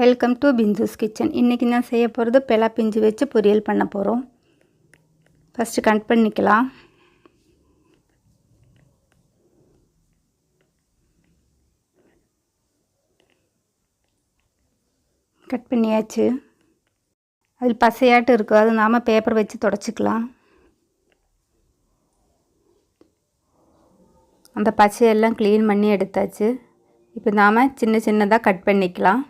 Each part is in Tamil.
வெல்கம் டு பிந்துஸ் கிச்சன் இன்றைக்கி நான் செய்ய போகிறது பெலா பிஞ்சு வச்சு பொரியல் பண்ண போகிறோம் ஃபஸ்ட்டு கட் பண்ணிக்கலாம். கட் பண்ணியாச்சு. அதில் பசையாட்டு இருக்கும் அது நாம் பேப்பர் வச்சு தொடச்சிக்கலாம். அந்த பச்சையெல்லாம் க்ளீன் பண்ணி எடுத்தாச்சு. இப்போ நாம் சின்ன சின்னதாக கட் பண்ணிக்கலாம்.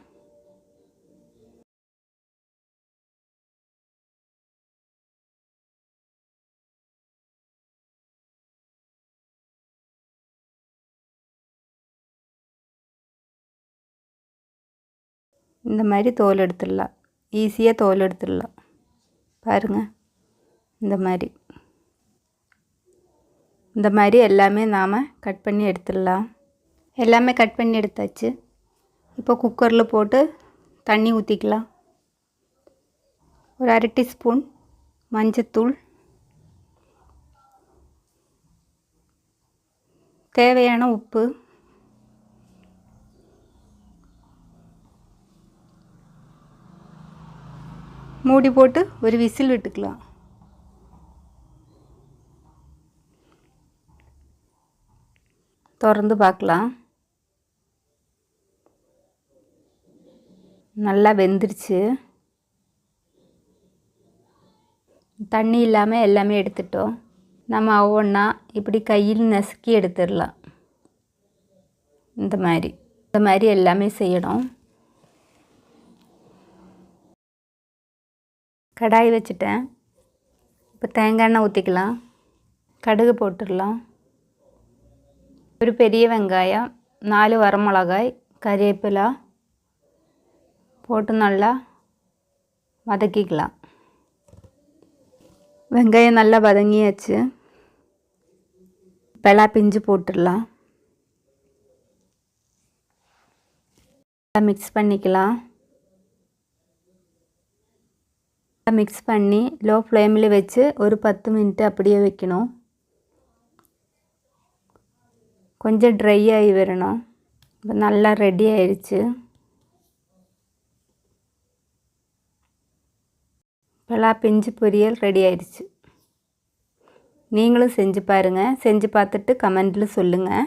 இந்த மாதிரி தோல் எடுத்துடலாம். ஈஸியாக தோல் எடுத்துடலாம். பாருங்கள் இந்த மாதிரி. இந்த மாதிரி எல்லாமே நாம் கட் பண்ணி எடுத்துடலாம். எல்லாமே கட் பண்ணி எடுத்தாச்சு. இப்போ குக்கரில் போட்டு தண்ணி ஊற்றிக்கலாம் ஒரு அரை டீஸ்பூன் மஞ்சத்தூள். தேவையான உப்பு. மூடி போட்டு ஒரு விசில் விட்டுக்கலாம். திறந்து பார்க்கலாம். நல்லா வெந்துருச்சு. தண்ணி இல்லாமல் எல்லாமே எடுத்துட்டோம். நம்ம ஒவ்வொன்றா இப்படி கையில் நசுக்கி எடுத்துடலாம். இந்த மாதிரி. இந்த மாதிரி எல்லாமே செய்யணும். கடாய் வச்சுட்டேன். இப்போ தேங்காய் எண்ணெய் ஊற்றிக்கலாம். கடுகு போட்டுடலாம். ஒரு பெரிய வெங்காயம் நாலு வரமிளகாய் கறிவேப்பிலை போட்டு நல்லா வதக்கிக்கலாம். வெங்காயம் நல்லா வதங்கியாச்சு. பெலா பிஞ்சு போட்டுடலாம். மிக்ஸ் பண்ணிக்கலாம். மிக்ஸ் பண்ணி லோ ஃப்ளேமில் வச்சு ஒரு பத்து மினிட் அப்படியே வைக்கணும். கொஞ்சம் ட்ரை ஆகி வரணும். இப்போ நல்லா ரெடி ஆயிடுச்சு பலா பிஞ்சு பொரியல் ரெடி ஆயிடுச்சு நீங்களும் செஞ்சு பாருங்கள் செஞ்சு பார்த்துட்டு கமெண்டில் சொல்லுங்கள்